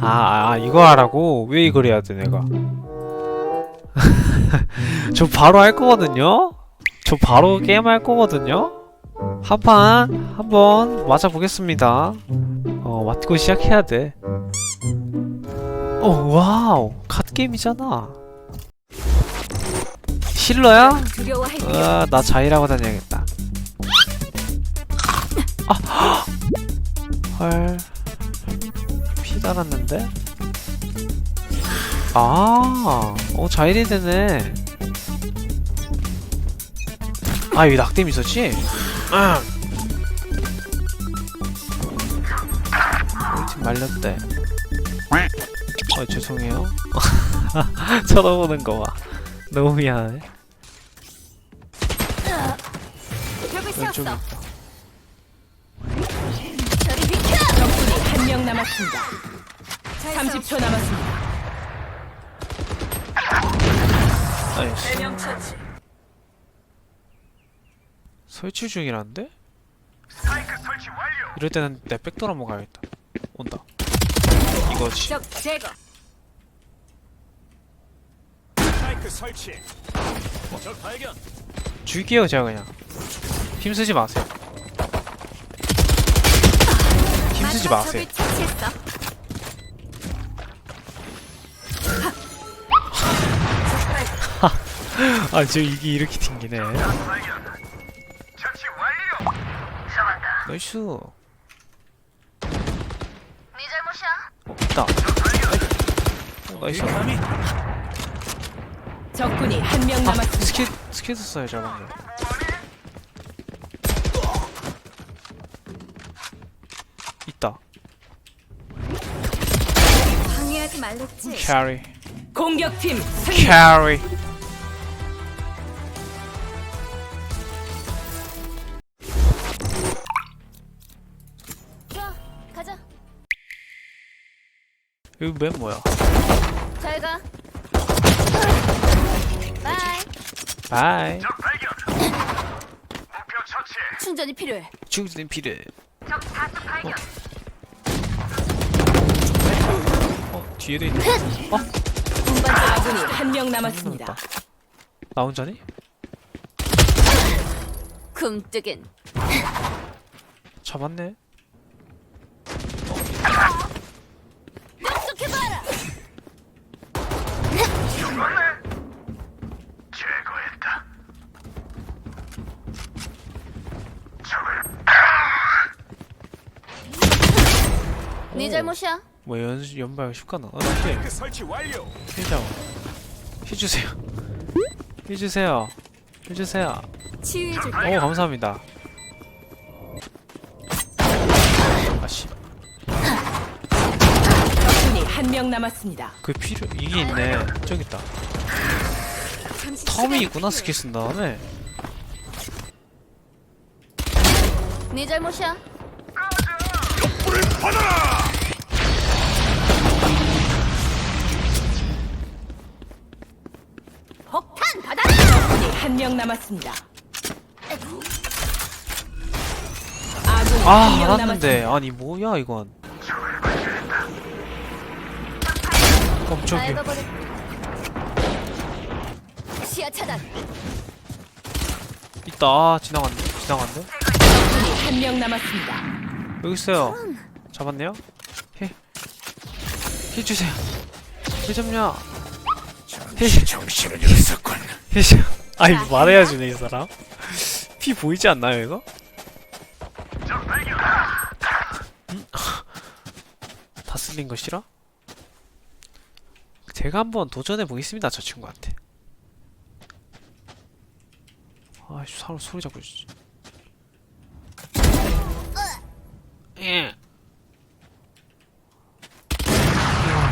아, 아 이거 하라고? 왜 이걸 해야 돼 내가? 저 바로 할 거거든요? 저 바로 게임 할 거거든요? 한 판 한번 맞아 보겠습니다. 어 맞고 시작해야 돼. 어 와우 카드 게임이잖아. 실러야? 두려워할 아, 나 자이라고 다녀야겠다. 아, 헐. 피 달았는데? 아, 어, 자일이 되네. 아, 여기 낙뎀 있었지? 응. 우리 팀 말렸대. 어, 죄송해요. 쳐다보는 거 봐. 너무 미안해. 세웠어. 있다. 저리 비켜. 적군이 한 명 남았습니다. 30초 남았습니다. 나이스. 대명 처치. 설치 중이라는데? 이럴 때는 내 백도or 한번 가야겠다. 온다. 이거지. 적 제거. 스파이크 설치. 적 발견. 죽일게요 제가 그냥. 힘 쓰지 마세요. 힘 쓰지 마세요. 적을 처치했어. 아, 저 이게 이렇게 튕기네. 나이스. 어, 네 잘못이야. 있다. 어, 나이스. 적군이 한 명 아, 남았습니다. 스킬, 스킬 썼어요, 저번에. 있다. 방해하지 말랬지. 캐리. 공격팀 승리. 캐리. 이거 맨 뭐야? 잘 가. 바이. 바이. 목표 처치. 충전이 필요해. 중진 필요해. 어, 뒤에도 있네. 아군이 한 명 남았습니다. 나 혼자니? 굼뜨긴. 잡았네. 약속해봐라. 제거했다. 네 잘못이야. 뭐 연, 연발 쉽가나? 어, 힐, 스파이크 설치 완료. 힐 잡아. 힐 주세요. 힐 주세요. 힐 주세요. 치유해줄게. 오, 감사합니다. 아씨, 적군이 한 명 남았습니다. 그 필요, 이게 있네. 저기 있다. 잠시 텀이 있구나. 스킬 쓴 다음에. 네 잘못이야. 폭탄 한 명 남았습니다. 아, 한명 알았는데. 남았습니다. 아니, 뭐야, 이건. 깜짝이야. 시야 차단. 있다. 아, 지나갔네. 지나갔네. 적군이 한 명 남았습니다. 여기 있어요. 잡았네요. 힐. 힐 주세요. 힐 좀요. 힐. 정신을 잃었군. 힐 좀. 아, 이거 말해야 주네, 이 사람. 피 보이지 않나요, 이거? 적 발견. 다 쓸린 거 싫어? 제가 한번 도전해 보겠습니다, 저 친구한테. 아이씨, 사람 소리 자꾸. 씨. 예.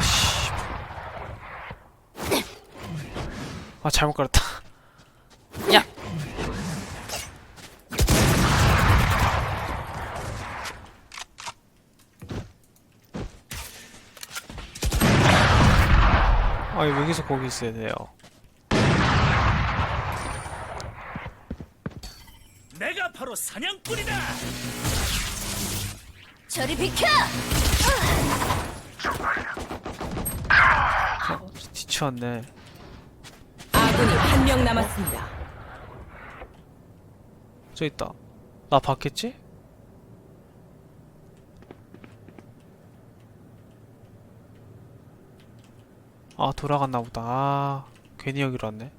씨. 아, 잘못 걸었다. 아, 왜 계속 거기 있어야 돼요? 내가 바로 사냥꾼이다. 저리 비켜. 어, 뒤치웠네. 아군이 한 명 남았습니다. 저 있다. 나 봤겠지? 아 돌아갔나 보다. 아 괜히 여기로 왔네.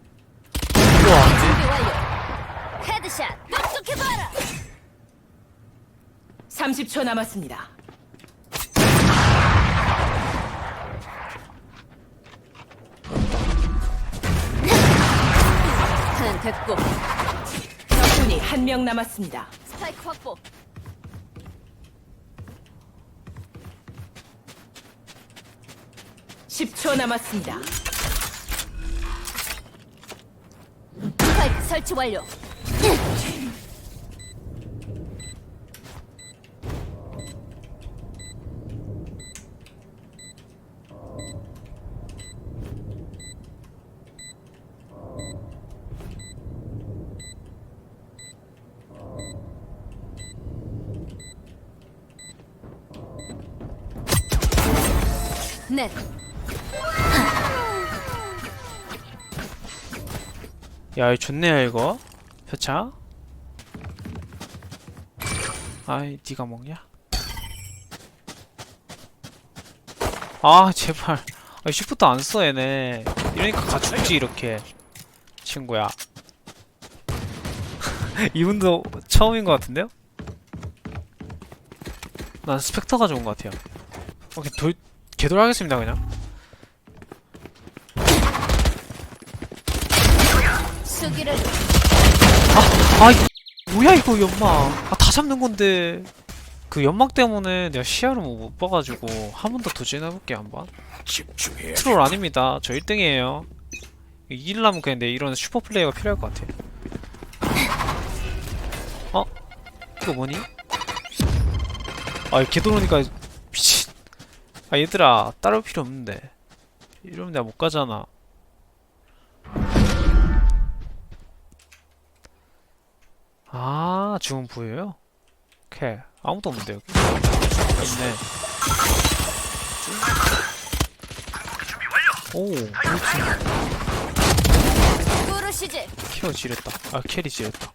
우와. 헤드샷. 똑똑해봐라. 30초 남았습니다. 됐고. 적군이 한 명 남았습니다. 스파이크 확보. 십초 남았습니다. 스파이크 설치 완료. 넷. 야, 이거 좋네요, 이거. 표차. 아이, 네가 먹냐? 아, 제발. 아, 쉬프트 안 써, 얘네. 이러니까 가축지, 이렇게. 친구야. 이분도 처음인 것 같은데요? 난 스펙터가 좋은 것 같아요. 오케이, 돌, 개돌 하겠습니다, 그냥. 수기를 아, 이- 뭐야 이거 연막. 아, 다 잡는 건데. 그 연막 때문에 내가 시야를 뭐못 봐가지고 한 번 더 도전해볼게 한번. 집중해. 트롤 아닙니다. 저 1등이에요. 이기려면 그냥 내 이런 슈퍼 플레이가 필요할 것 같아. 어? 이거 뭐니? 아, 개 들어오니까 미친. 아, 얘들아 따라올 필요 없는데. 이러면 내가 못 가잖아. 아, 지금 보여요? 오케이. 아무도 없는데, 여기. 있네. 오, 그렇지. 키어 지렸다. 아, 캐리 지렸다.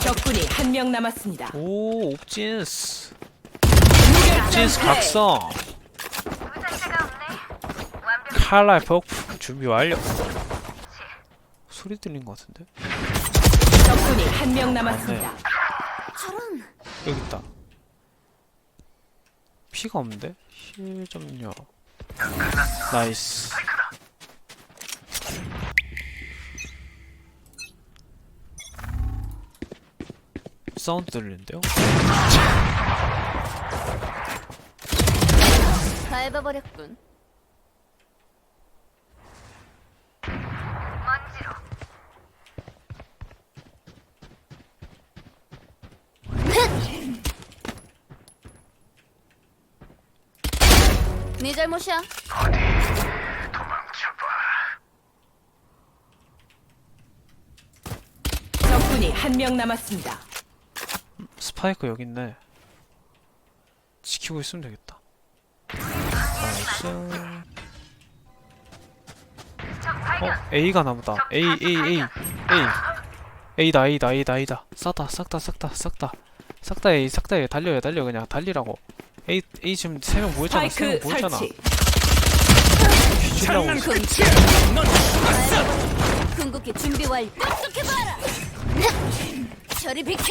적군이 한 명 남았습니다. 오, 옵진스. 플레이. 각성. 칼날 버프 준비 완료. 소리 들린 것 같은데? 적군이 한 명 남았습니다. 저런. 여기 있다. 피가 없는데? 힐 좀요. 나이스. 사운드 들리는데요? 다 해봐버렸군. 네 잘못이야. 적군이 한 명 남았습니다. 스파이크 여기 있네. 지키고 있으면 되겠다. 나이스. 어, A가 나보다. A, A, A, A. A다, A다, A다, A다. 싹다, 싹다, 싹다, 싹다. 싹다 A, 싹다 A. 달려요, 달려. 그냥 달리라고. A, A 지금 세 명 모였잖아, 세 명 모였잖아. 설치. 뒤질라고. 군. 궁극기 준비 완료. 똑똑해봐라. 저리 비켜.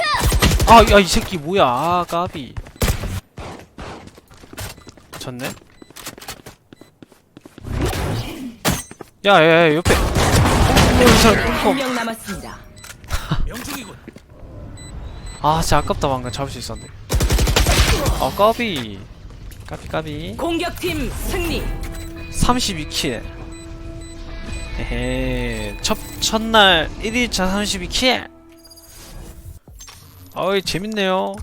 아, 야, 이 새끼 뭐야. 아, 까비. 졌네? 야, 야, 야, 옆에. 어, 이 사람, 한 어. 명 남았습니다. 명중이군. 아, 진짜 아깝다, 방금 잡을 수 있었는데. 아, 까비. 까비, 까비. 공격팀 승리. 32킬. 에헤. 첫, 첫날 1일차 32킬. 어이, 재밌네요.